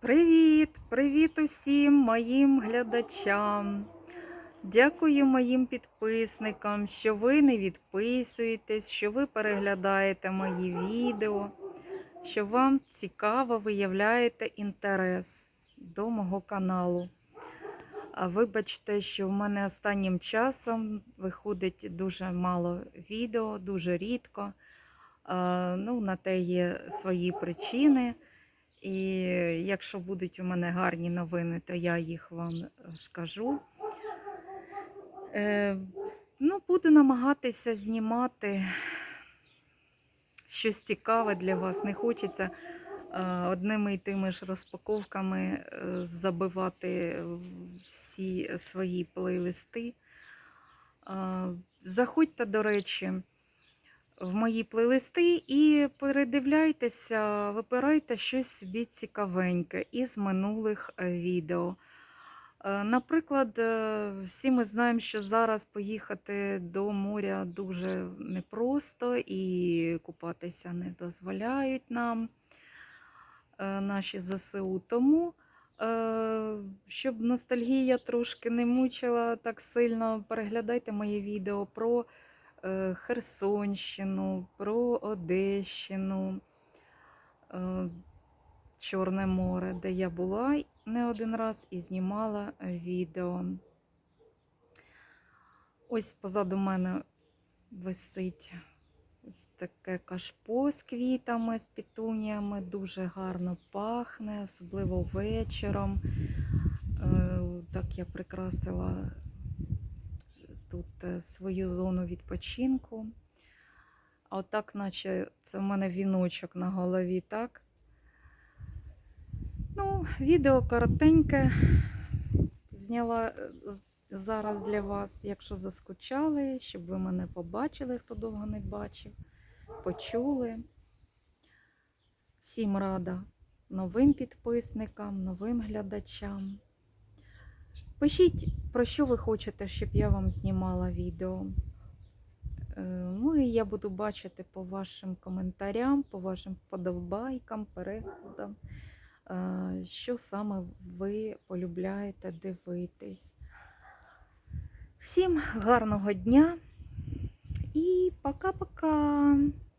Привіт! Привіт усім моїм глядачам. Дякую моїм підписникам, що ви не відписуєтесь, що ви переглядаєте мої відео, що вам цікаво виявляєте інтерес до мого каналу. А вибачте, що в мене останнім часом виходить дуже мало відео, дуже рідко. Ну, на те є свої причини. І якщо будуть у мене гарні новини, то я їх вам скажу. Е, ну, буду намагатися знімати щось цікаве для вас. Не хочеться е, одними і тими ж розпаковками е, забивати всі свої плейлисти. Е, заходьте, до речі в мої плейлисти і передивляйтеся, вибирайте щось собі цікавеньке із минулих е, відео. Е, Наприклад, е, всі ми знаємо, що зараз поїхати до моря дуже непросто і купатися не дозволяють нам наші ЗСУ. Тому, щоб ностальгія трошки не мучила так сильно, переглядайте моє відео про Херсонщину, про Одещину, е, Чорне море, де я була не один раз і знімала відео. Ось позаду мене висить ось таке кашпо з квітами, з пітуніями. Дуже гарно пахне, особливо вечором. Е, Так я прикрасила тут е, свою зону відпочинку. А отак, наче це в мене віночок на голові, так? Ну, відео коротеньке. Зняла е, зараз для вас, якщо заскучали, щоб ви мене побачили, хто довго не бачив, почули. Всім рада новим підписникам, новим глядачам. Пишіть, про що ви хочете, щоб я вам знімала відео. Е, Ну і я буду бачити по вашим коментарям, по вашим подобайкам, переглядам, е, що саме ви полюбляєте дивитись. Всім гарного дня і пока-пока.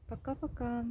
Пока-пока.